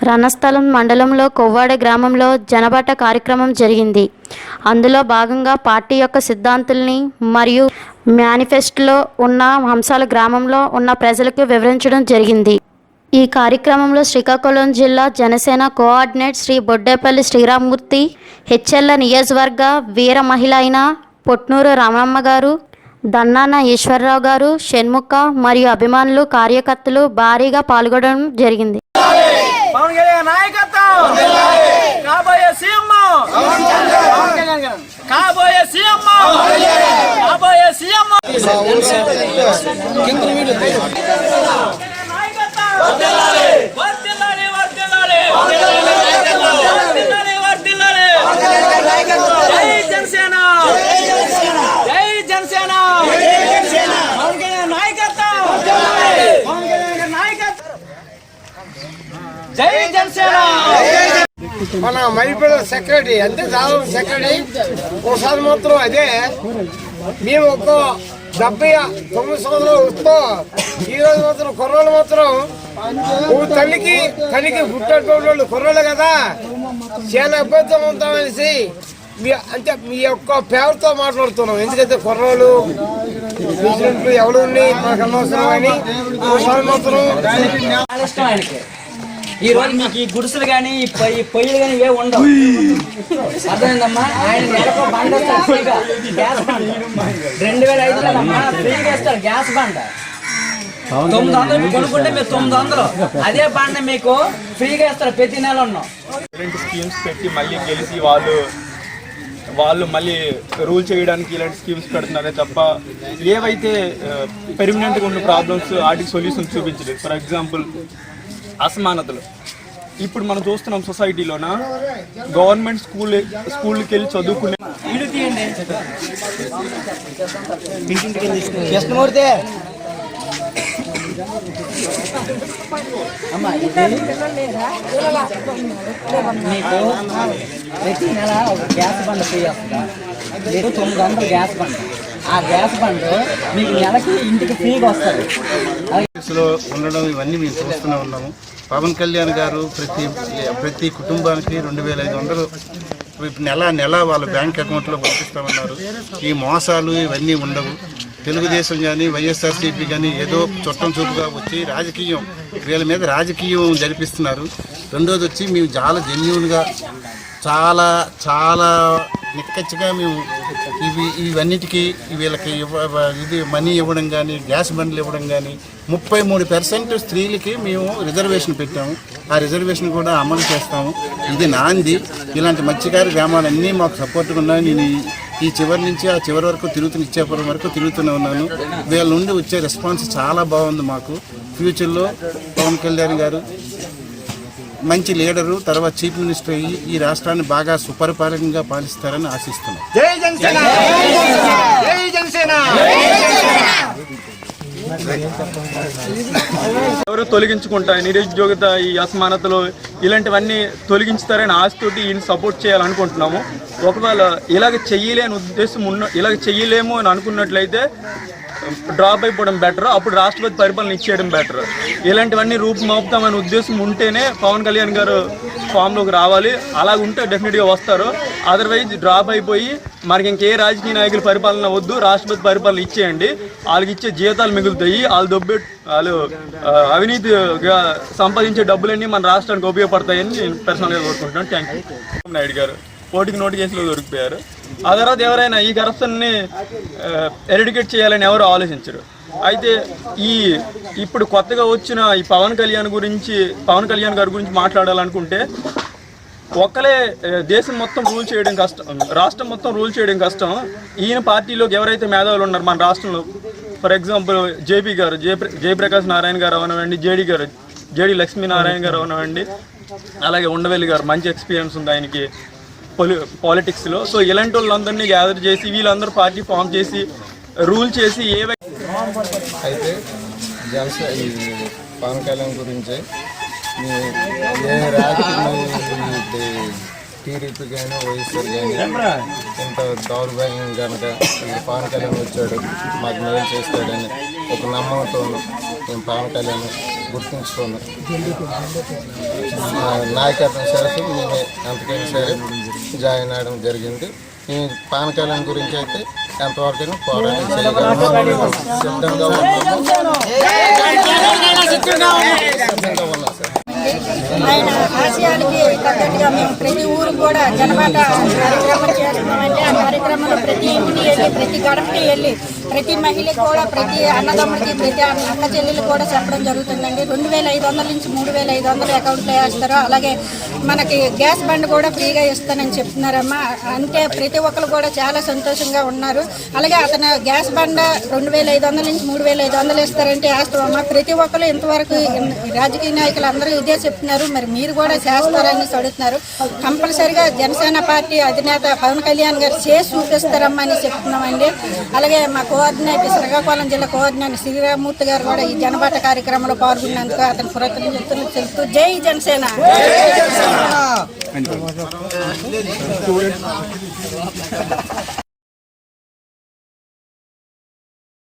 రణస్థలం మండలంలో కొవ్వాడ గ్రామంలో జనబాట కార్యక్రమం జరిగింది. అందులో భాగంగా పార్టీ యొక్క సిద్ధాంతుల్ని మరియు మేనిఫెస్టోలో ఉన్న అంశాల గ్రామంలో ఉన్న ప్రజలకు వివరించడం జరిగింది. ఈ కార్యక్రమంలో శ్రీకాకుళం జిల్లా జనసేన కోఆర్డినేట్ శ్రీ బొడ్డేపల్లి శ్రీరామ్మూర్తి హెచ్ఎల్ల నియోజకవర్గ వీర మహిళ అయిన పొట్నూరు రామమ్మ గారు దన్నాన ఈశ్వరరావు గారు షణ్ముఖ మరియు అభిమానులు కార్యకర్తలు భారీగా పాల్గొనడం జరిగింది. పవన్ కళ్యాణ్ నాయకత్వం. కాబోయే సీఎం. కాబోయే సీఎం. కాబోయే సీఎం. వర్ధిల్లాలి వర్ధిల్లాలి వర్ధిల్లాలి వర్ధిల్లాలి జై జనసేన జై జనసేన పవన్ కళ్యాణ్ నాయకత్వం పవన్ కళ్యాణ్ గారి నాయకత్వం జై జనసేన! మన మైపేట సెక్రటరీ అంటే చాలా సెక్రటరీ. ఒకసారి మాత్రం అదే మేము ఒక డెబ్బై తొమ్మిది సంవత్సరాలు వస్తూ ఈ రోజు మాత్రం కుర్రోళ్ళు మాత్రం తల్లికి తల్లికి తల్లికి పుట్టేటోళ్ళు కుర్రోళ్ళు కదా. చాలా ఇబ్బంది ఉంటామనేసి మీ అంటే మీ యొక్క పేరుతో మాట్లాడుతున్నాం. ఎందుకంటే కుర్రోళ్ళు ప్రెసిడెంట్లు ఎవరు ఉన్నాయి మాకు అనవసరం అని ఈ రోజు మీకు ఈ గుడిసెలు కానీ ఈ పొయ్యి పొయ్యిలు కానీ ఇవే ఉండవు. అర్థమైందమ్మా? ఆయన నెలకు బండ గ్యాస్ బండ. రెండు వేల ఐదు వందలమ్మా ఫ్రీగా ఇస్తారు గ్యాస్ బండ. తొమ్మిది వందలు మీకు కొనుక్కుంటే మీరు తొమ్మిది వందలు. అదే బండ మీకు ఫ్రీగా ఇస్తారు. ప్రతి నెల ఉన్నాం. స్కీమ్స్ పెట్టి మళ్ళీ గెలిచి వాళ్ళు వాళ్ళు మళ్ళీ రూల్ చేయడానికి ఇలాంటి స్కీమ్స్ పెడుతున్నారే తప్ప ఏవైతే పెర్మనెంట్గా ఉన్న ప్రాబ్లమ్స్ వాటికి సొల్యూషన్ చూపించలేదు. ఫర్ ఎగ్జాంపుల్ అసమానతలు. ఇప్పుడు మనం చూస్తున్నాం సొసైటీలోన గవర్నమెంట్ స్కూల్ స్కూల్కి వెళ్ళి చదువుకునే కృష్ణమూర్తి! అమ్మా ఇది మీకు ప్రతి నెల ఒక గ్యాస్ బండ్ ఫ్రీ వస్తుందా? లేదు తొమ్మిది వందల గ్యాస్ బండ్. ఆ గ్యాస్ బండ్ మీకు నెలకి ఇంటికి ఫ్రీగా వస్తుంది. లో ఉండడం ఇవన్నీ మేము చూస్తూనే ఉన్నాము. పవన్ కళ్యాణ్ గారు ప్రతి ప్రతి కుటుంబానికి రెండు వేల ఐదు వందలు నెల నెల వాళ్ళ బ్యాంక్ అకౌంట్లో పంపిస్తామన్నారు. ఈ మోసాలు ఇవన్నీ ఉండవు. తెలుగుదేశం కానీ వైఎస్ఆర్సీపీ కానీ ఏదో చుట్టం చూపుగా వచ్చి రాజకీయం వీళ్ళ మీద రాజకీయం జరిపిస్తున్నారు. రెండోది వచ్చి మేము చాలా జెన్యున్గా చాలా చాలా నిక్కచ్చిగా మేము ఇవి ఇవన్నిటికీ వీళ్ళకి ఇవ్వ ఇది మనీ ఇవ్వడం కానీ గ్యాస్ బండ్లు ఇవ్వడం కానీ ముప్పై మూడు పర్సెంట్ స్త్రీలకి మేము రిజర్వేషన్ పెట్టాము. ఆ రిజర్వేషన్ కూడా అమలు చేస్తాము. ఇది నాంది. ఇలాంటి మత్స్యకారి గ్రామాలన్నీ మాకు సపోర్ట్గా ఉన్నాయి. నేను ఈ- చివరి నుంచి ఆ చివరి వరకు తిరుగుతున్న ఇచ్చేపురం వరకు తిరుగుతూనే ఉన్నాను. వీళ్ళ నుండి వచ్చే రెస్పాన్స్ చాలా బాగుంది మాకు. ఫ్యూచర్లో పవన్ కళ్యాణ్ గారు మంచి లీడరు తర్వాత చీఫ్ మినిస్టర్ అయ్యి ఈ రాష్ట్రాన్ని బాగా సుపరిపాలకంగా పాలిస్తారని ఆశిస్తున్నాం. జై జనసేన! జై జనసేన! ఎవరు తొలగించుకుంటారు? నిరుద్యోగిత ఈ అసమానతలు ఇలాంటివన్నీ తొలగించుతారని ఆశతోటి ఈయన సపోర్ట్ చేయాలనుకుంటున్నాము. ఒకవేళ ఇలాగ చెయ్యలేని ఉద్దేశం ఉన్న ఇలాగ చెయ్యలేము అని అనుకున్నట్లయితే డ్రాప్ అయిపోవడం బెటర్ అప్పుడు రాష్ట్రపతి పరిపాలన ఇచ్చేయడం బెటర్ ఇలాంటివన్నీ రూపుమాపుతామనే ఉద్దేశం ఉంటేనే పవన్ కళ్యాణ్ గారు ఫామ్లోకి రావాలి. అలాగ ఉంటే డెఫినెట్గా వస్తారు. అదర్వైజ్ డ్రాప్ అయిపోయి మనకి ఇంకే రాజకీయ నాయకుల పరిపాలన వద్దు. రాష్ట్రపతి పరిపాలన ఇచ్చేయండి. వాళ్ళకి ఇచ్చే జీతాలు మిగులుతాయి. వాళ్ళు దొబ్బే వాళ్ళు అవినీతిగా సంపాదించే డబ్బులన్నీ మన రాష్ట్రానికి ఉపయోగపడతాయని నేను పర్సనల్గా కోరుకుంటున్నాను. థ్యాంక్ యూ నాయుడు గారు. పోటీకి నోటికేసులో దొరికిపోయారు. ఆ తర్వాత ఎవరైనా ఈ కరప్షన్ని ఎరిడికేట్ చేయాలని ఎవరు ఆలోచించరు. అయితే ఈ ఇప్పుడు కొత్తగా వచ్చిన ఈ పవన్ కళ్యాణ్ గురించి పవన్ కళ్యాణ్ గారి గురించి మాట్లాడాలనుకుంటే ఒక్కలే దేశం మొత్తం రూల్ చేయడం కష్టం. రాష్ట్రం మొత్తం రూల్ చేయడం కష్టం. ఈయన పార్టీలోకి ఎవరైతే మేధావులు ఉన్నారు మన రాష్ట్రంలో ఫర్ ఎగ్జాంపుల్ జేపీ గారు జయ జయప్రకాష్ నారాయణ గారు అవనవండి జేడీ గారు జేడి లక్ష్మీనారాయణ గారు అవనవండి అలాగే ఉండవెల్లి గారు మంచి ఎక్స్పీరియన్స్ ఉంది ఆయనకి. పొలి పాలిటిక్స్లో సో ఇలాంటి వాళ్ళందరినీ గ్యాదర్ చేసి వీళ్ళందరూ పార్టీ ఫామ్ చేసి రూల్ చేసి ఏవైతే అయితే జనస పవన్ కళ్యాణ్ గురించి ఏ రాజకీయ టీడీపీ కానీ వైఎస్ఆర్ కానీ ఇంత దౌర్భాగ్యం కనుక పవన్ కళ్యాణ్ వచ్చాడు మాకు మేలు చేస్తాడని ఒక నమ్మకంతో మేము పవన్ కళ్యాణ్ గుర్తుంచుకోండి. నాయకత్వం చేసి మేము ఎంతకైనా సరే జాయిన్ అవ్వడం జరిగింది. ఈ పాన్ కళ్యాణ్ గురించి అయితే ఎంతవరకైనా పోరాటం చేయగలము. సిద్ధంగా ఉన్నాము ఉన్నాం. ఆయన ఆశయాలకి తగ్గట్టుగా మేము ప్రతి ఊరు కూడా జనమాట కార్యక్రమం చేస్తున్నామంటే ఆ కార్యక్రమంలో ప్రతి ఇంటికి ప్రతి గడపకి వెళ్ళి ప్రతి మహిళకి కూడా ప్రతి అన్నదమ్ముడికి ప్రతి అన్న అక్క చెల్లెలు కూడా చెప్పడం జరుగుతుందండి. రెండు వేల ఐదు వందల నుంచి మూడు వేల ఐదు వందలు అకౌంట్లో వేస్తారు అలాగే మనకి గ్యాస్ బండ్ కూడా ఫ్రీగా ఇస్తానని చెప్తున్నారమ్మా. అంటే ప్రతి ఒక్కరు కూడా చాలా సంతోషంగా ఉన్నారు. అలాగే అతను గ్యాస్ బండ రెండు వేల ఐదు వందల నుంచి మూడు వేల ఐదు వందలు ఇస్తారంటే వేస్తామమ్మా ప్రతి ఒక్కరు ఇంతవరకు రాజకీయ నాయకులు అందరూ ఇదే చెప్తున్నారు. మరి మీరు కూడా చేస్తారని అడుగుతున్నారు. కంపల్సరిగా జనసేన పార్టీ అధినేత పవన్ కళ్యాణ్ గారు చేసి చూపిస్తారమ్మా అని చెప్తున్నారు. చెప్తున్నామండి అలాగే మా కోఆర్డినేటర్ శ్రీకాకుళం జిల్లా కోఆర్డినేటర్ శ్రీరామూర్తి గారు కూడా ఈ జనబాట కార్యక్రమంలో పాల్గొన్నందుకు అతని కృతజ్ఞతలు తెలుపుతూ జై జనసేన.